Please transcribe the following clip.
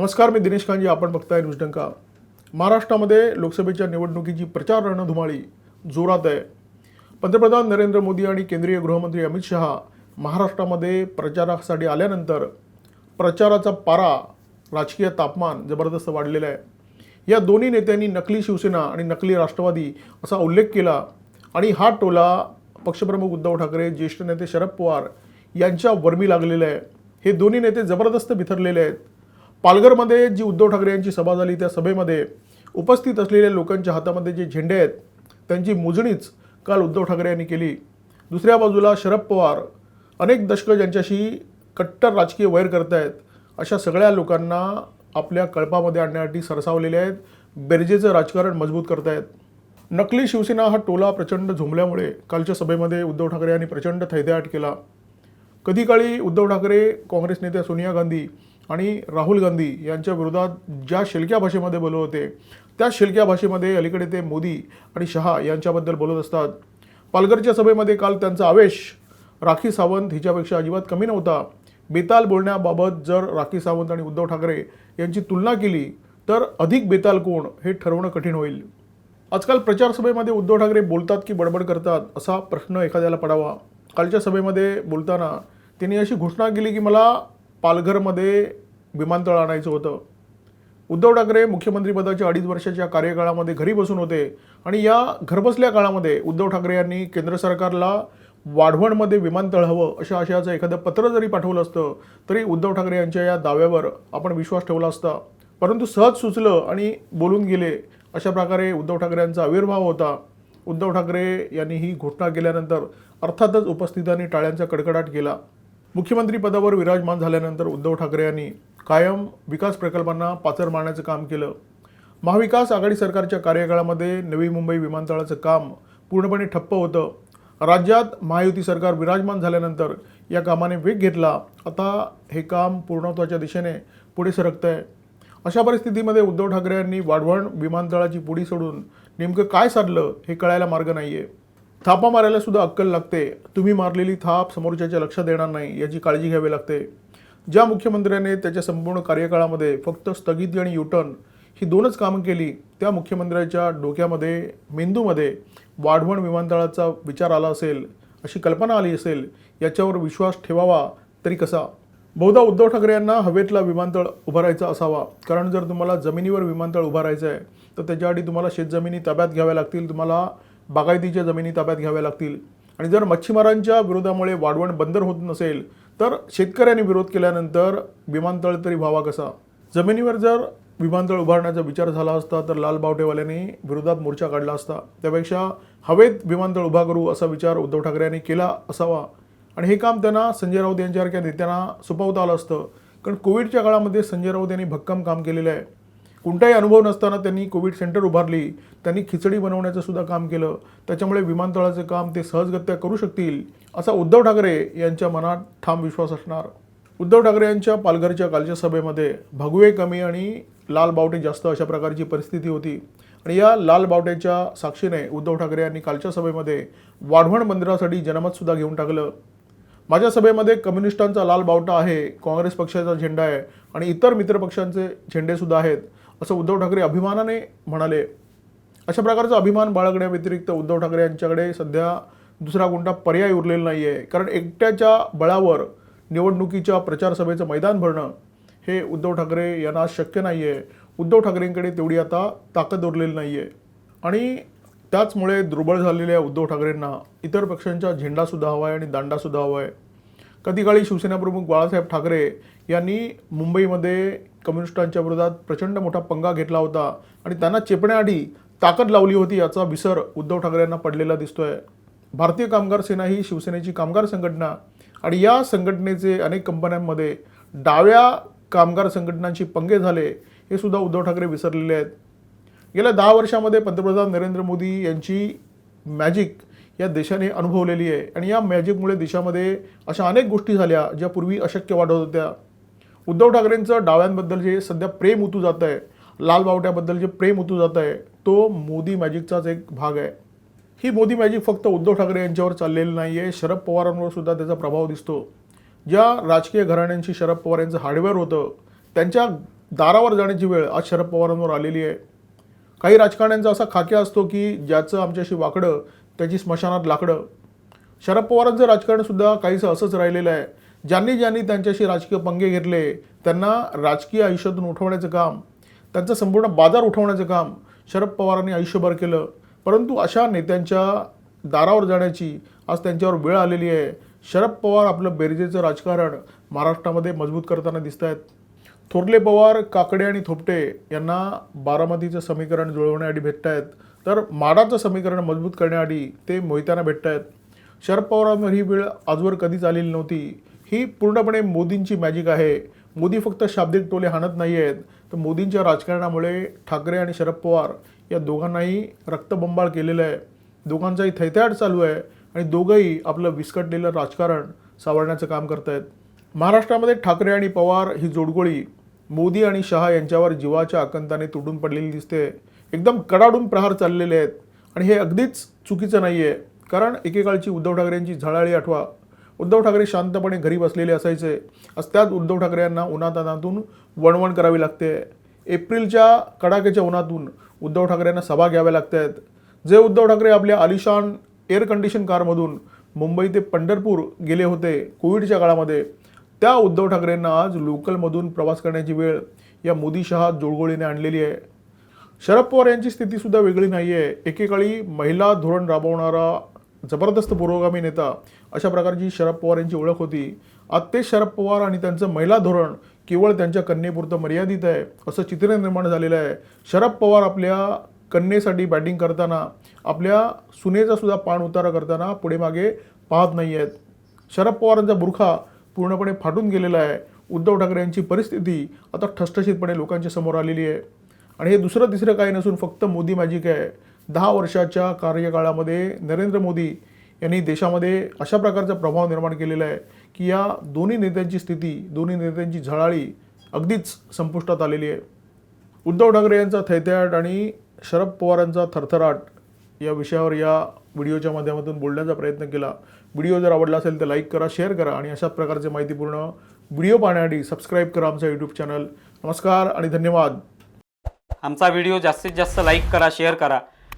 नमस्कार मी दिनेश कांजी आपण बघताय न्यूज डंका. महाराष्ट्रामध्ये लोकसभेच्या निवडणुकीची प्रचार रणधुमाळी जोरात आहे. पंतप्रधान नरेंद्र मोदी आणि केंद्रीय गृहमंत्री अमित शहा महाराष्ट्रामध्ये प्रचारासाठी आल्यानंतर प्रचाराचा पारा राजकीय तापमान जबरदस्त वाढलेलं आहे. या दोन्ही नेत्यांनी नकली शिवसेना आणि नकली राष्ट्रवादी असा उल्लेख केला आणि हा टोला पक्षप्रमुख उद्धव ठाकरे ज्येष्ठ नेते शरद पवार यांच्या वर्मी लागलेला आहे. हे दोन्ही नेते जबरदस्त बिथरलेले आहेत. पालघरमध्ये जी उद्धव ठाकरे यांची सभा झाली त्या सभेमध्ये उपस्थित असलेल्या लोकांच्या हातामध्ये जे झेंडे आहेत त्यांची मोजणीच काल उद्धव ठाकरे यांनी केली. दुसऱ्या बाजूला शरद पवार अनेक दशकं ज्यांच्याशी कट्टर राजकीय वैर करतायत अशा सगळ्या लोकांना आपल्या कळपामध्ये आणण्यासाठी सरसावलेले आहेत बेरजेचं राजकारण मजबूत करतायत. नकली शिवसेना हा टोला प्रचंड झुंबल्यामुळे कालच्या सभेमध्ये उद्धव ठाकरे यांनी प्रचंड थैद्याट केला. कधी काळी उद्धव ठाकरे काँग्रेस नेत्या सोनिया गांधी आणि राहुल गांधी यांच्या विरोधात ज्या शिलक्या भाषेमध्ये बोलत होते त्या शिलक्या भाषेमध्ये अलीकडे ते मोदी आणि शहा यांच्याबद्दल बोलत असतात. पालघरच्या सभेमध्ये काल त्यांचा आवेश राखी सावंत हिच्यापेक्षा अजिबात कमी नव्हता. बेताल बोलण्याबाबत जर राखी सावंत आणि उद्धव ठाकरे यांची तुलना केली तर अधिक बेताल कोण हे ठरवणं कठीण होईल. आजकाल प्रचार सभेमध्ये उद्धव ठाकरे बोलतात की बडबड करतात असा प्रश्न एखाद्याला पडावा. कालच्या सभेमध्ये बोलताना त्यांनी अशी घोषणा केली की मला पालघरमध्ये विमानतळ आणायचं होतं. उद्धव ठाकरे मुख्यमंत्रीपदाच्या अडीच वर्षाच्या कार्यकाळामध्ये घरी बसून होते आणि या घरबसल्या काळामध्ये उद्धव ठाकरे यांनी केंद्र सरकारला वाढवणमध्ये विमानतळ हवं अशा आशयाचं एखादं पत्र जरी पाठवलं असतं तरी उद्धव ठाकरे यांच्या या दाव्यावर आपण विश्वास ठेवला असता. परंतु सहज सुचलं आणि बोलून गेले अशा प्रकारे उद्धव ठाकरे यांचा आविर्भाव होता. उद्धव ठाकरे यांनी ही घोषणा केल्यानंतर अर्थातच उपस्थितांनी टाळ्यांचा कडकडाट केला. मुख्यमंत्री पदावर विराजमान झाल्यानंतर उद्धव ठाकरे यांनी कायम विकास प्रकल्पांना पाचर मारण्याचं काम केलं. महाविकास आघाडी सरकारच्या कार्यकाळामध्ये नवी मुंबई विमानतळाचं काम पूर्णपणे ठप्प होतं. राज्यात महायुती सरकार विराजमान झाल्यानंतर या कामाने वेग घेतला. आता हे काम पूर्णत्वाच्या दिशेने पुढे सरकतं आहे अशा परिस्थितीमध्ये उद्धव ठाकरे यांनी वाढवण विमानतळाची पुढी सोडून नेमकं काय साधलं हे कळायला मार्ग नाही आहे थापा मारायला सुद्धा अक्कल लागते. तुम्ही मारलेली थाप समोरच्याच्या लक्षात येणार नाही याची काळजी घ्यावी लागते. ज्या मुख्यमंत्र्याने त्याच्या संपूर्ण कार्यकाळामध्ये फक्त स्थगिती आणि युटर्न ही दोनच कामं केली त्या मुख्यमंत्र्याच्या डोक्यामध्ये मेंदूमध्ये वाढवण विमानतळाचा विचार आला असेल अशी कल्पना आली असेल याच्यावर विश्वास ठेवावा तरी कसा? बहुधा उद्धव ठाकरे यांना हवेतला विमानतळ उभारायचा असावा. कारण जर तुम्हाला जमिनीवर विमानतळ उभारायचं आहे तर त्याच्याआधी तुम्हाला शेतजमिनी ताब्यात घ्याव्या लागतील तुम्हाला बागायतीच्या जमिनी ताब्यात घ्याव्या लागतील. आणि जर मच्छीमारांच्या विरोधामुळे वाढवण बंदर होत नसेल तर शेतकऱ्यांनी विरोध केल्यानंतर विमानतळ तरी व्हावा कसा? जमिनीवर जर विमानतळ उभारण्याचा विचार झाला असता तर लाल बावटेवाल्यांनी विरोधात मोर्चा काढला असता. त्यापेक्षा हवेत विमानतळ उभा करू असा विचार उद्धव ठाकरे यांनी केला असावा. आणि हे काम त्यांना संजय राऊत यांच्यासारख्या नेत्यांना सोपवता आलं असतं. कारण कोविडच्या काळामध्ये संजय राऊत यांनी भक्कम काम केलेलं आहे. कोणताही अनुभव नसताना त्यांनी कोविड सेंटर उभारली त्यांनी खिचडी बनवण्याचं सुद्धा काम केलं त्याच्यामुळे विमानतळाचं काम ते सहजगत्या करू शकतील असा उद्धव ठाकरे यांच्या मनात ठाम विश्वास असणार. उद्धव ठाकरे यांच्या पालघरच्या कालच्या सभेमध्ये भगवे कमी आणि लाल बावटे जास्त अशा प्रकारची परिस्थिती होती. आणि या लाल बावट्याच्या साक्षीने उद्धव ठाकरे यांनी कालच्या सभेमध्ये वाढवण मंदिरासाठी जनमतसुद्धा घेऊन टाकलं. माझ्या सभेमध्ये कम्युनिस्टांचा लाल बावटा आहे काँग्रेस पक्षाचा झेंडा आहे आणि इतर मित्रपक्षांचे झेंडेसुद्धा आहेत. असं उद्धव ठाकरे अभिमानाने म्हणाले. अशा प्रकारचा अभिमान बाळगण्याव्यतिरिक्त उद्धव ठाकरे यांच्याकडे सध्या दुसरा कोणता पर्याय उरलेला नाही आहे कारण एकट्याच्या बळावर निवडणुकीच्या प्रचार सभेचं मैदान भरणं हे उद्धव ठाकरे यांना शक्य नाही आहे उद्धव ठाकरेंकडे तेवढी आता ताकद उरलेली नाही आहे आणि त्याचमुळे दुर्बळ झालेल्या उद्धव ठाकरेंना इतर पक्षांचा झेंडासुद्धा हवा आहे आणि दांडासुद्धा हवा आहे कधी काळी शिवसेनाप्रमुख बाळासाहेब ठाकरे यांनी मुंबईमध्ये कम्युनिस्टांच्या विरोधात प्रचंड मोठा पंगा घेतला होता आणि त्यांना चेपण्याआधी ताकद लावली होती याचा विसर उद्धव ठाकरे यांना पडलेला दिसतोय. भारतीय कामगार सेना ही शिवसेनेची कामगार संघटना आणि या संघटनेचे अनेक कंपन्यांमध्ये डाव्या कामगार संघटनांशी पंगे झाले हे सुद्धा उद्धव ठाकरे विसरलेले आहेत. गेल्या दहा वर्षामध्ये पंतप्रधान नरेंद्र मोदी यांची मॅजिक या देशाने अनुभवलेली आहे आणि या मॅजिकमुळे देशामध्ये अशा अनेक गोष्टी झाल्या ज्या पूर्वी अशक्य वाटत होत्या. उद्धव ठाकरेंचं डाव्यांबद्दल जे सध्या प्रेम उतू जात आहे लाल बावट्याबद्दल जे प्रेम उतू जात आहे तो मोदी मॅजिकचाच एक भाग आहे. ही मोदी मॅजिक फक्त उद्धव ठाकरे यांच्यावर चाललेली नाही आहे शरद पवारांवर सुद्धा त्याचा प्रभाव दिसतो. ज्या राजकीय घराण्यांशी शरद पवार यांचं हार्डवेअर होतं त्यांच्या दारावर जाण्याची वेळ आज शरद पवारांवर आलेली आहे. काही राजकारण्यांचा असा खाक्या असतो की ज्याचं आमच्याशी वाकडं त्याची स्मशानात लाकडं. शरद पवारांचं राजकारणसुद्धा काहीसं असंच राहिलेलं आहे. ज्यांनी ज्यांनी त्यांच्याशी राजकीय पंगे घेतले त्यांना राजकीय आयुष्यातून उठवण्याचं काम त्यांचा संपूर्ण बाजार उठवण्याचं काम शरद पवारांनी आयुष्यभर केलं. परंतु अशा नेत्यांच्या दारावर जाण्याची आज त्यांच्यावर वेळ आलेली आहे. शरद पवार आपलं बेरजेचं राजकारण महाराष्ट्रामध्ये मजबूत करताना दिसत आहेत थोरले पवार काकडे आणि थोपटे यांना बारामतीचं समीकरण जुळवण्यासाठी भेटत आहेत तर माडाचं समीकरण मजबूत करण्यासाठी ते मोहित्यांना भेटत आहेत शरद पवारांवर ही वेळ आजवर कधीच आलेली नव्हती. ही पूर्णपणे मोदींची मॅजिक आहे. मोदी फक्त शाब्दिक टोले हाणत नाही आहेत तर मोदींच्या राजकारणामुळे ठाकरे आणि शरद पवार या दोघांनाही रक्तबंबाळ केलेलं आहे. दोघांचाही थैथ्याट चालू आहे आणि दोघंही आपलं विस्कटलेलं राजकारण सावरण्याचं काम करत आहेत महाराष्ट्रामध्ये ठाकरे आणि पवार ही जोडगोळी. मोदी आणि शहा यांच्यावर जीवाच्या आकंताने तुटून पडलेली दिसते. एकदम कडाडून प्रहार चाललेले आहेत. आणि हे अगदीच चुकीचं नाही आहे कारण एकेकाळची उद्धव ठाकरेंची झळाळी आठवा. उद्धव ठाकरे शांतपणे घरी बसलेले असायचे. असत्यात उद्धव ठाकरे यांना उन्हातानातून वणवण करावी लागते. एप्रिलच्या कडाक्याच्या उन्हातून उद्धव ठाकरेंना सभा घ्याव्या लागत आहेत. जे उद्धव ठाकरे आपल्या आलिशान एअर कंडिशन कारमधून मुंबई ते पंढरपूर गेले होते कोविडच्या काळामध्ये त्या उद्धव ठाकरेंना आज लोकलमधून प्रवास करण्याची वेळ या मोदी शहा जोडगोळीने आणलेली आहे. शरद पवार यांची स्थितीसुद्धा वेगळी नाही आहे एकेकाळी महिला धोरण राबवणारा जबरदस्त पुरोगामी नेता अशा प्रकारची शरद पवार यांची ओळख होती. आज ते शरद पवार आणि त्यांचं महिला धोरण केवळ त्यांच्या कन्येपुरतं मर्यादित आहे असं चित्र निर्माण झालेलं आहे. शरद पवार आपल्या कन्येसाठी बॅटिंग करताना आपल्या सुनेचा सुद्धा पाण उतारा करताना पुढे मागे पाहत नाही आहेत शरद पवारांचा बुरखा पूर्णपणे फाटून गेलेला आहे. उद्धव ठाकरे यांची परिस्थिती आता ठसठशीतपणे लोकांच्या समोर आलेली आहे. आणि हे दुसरं तिसरं काही नसून फक्त मोदी मॅजिक आहे. दहा वर्षाच्या कार्यकाळामध्ये नरेंद्र मोदी यांनी देशामध्ये अशा प्रकारचा प्रभाव निर्माण केलेला आहे की या दोन्ही नेत्यांची स्थिती दोन्ही नेत्यांची झळाळी अगदीच संपुष्टात आलेली आहे. उद्धव ठाकरे यांचा थैथ्याट आणि शरद पवारांचा थरथराट या विषयावर या व्हिडिओच्या माध्यमातून बोलण्याचा प्रयत्न केला. व्हिडिओ जर आवडला असेल तर लाईक करा शेअर करा आणि अशाच प्रकारचे माहितीपूर्ण व्हिडिओ पाहण्यासाठी सबस्क्राईब करा आमचं यूट्यूब चॅनल. नमस्कार आणि धन्यवाद. आमचा व्हिडिओ जास्तीत जास्त लाईक करा शेअर करा.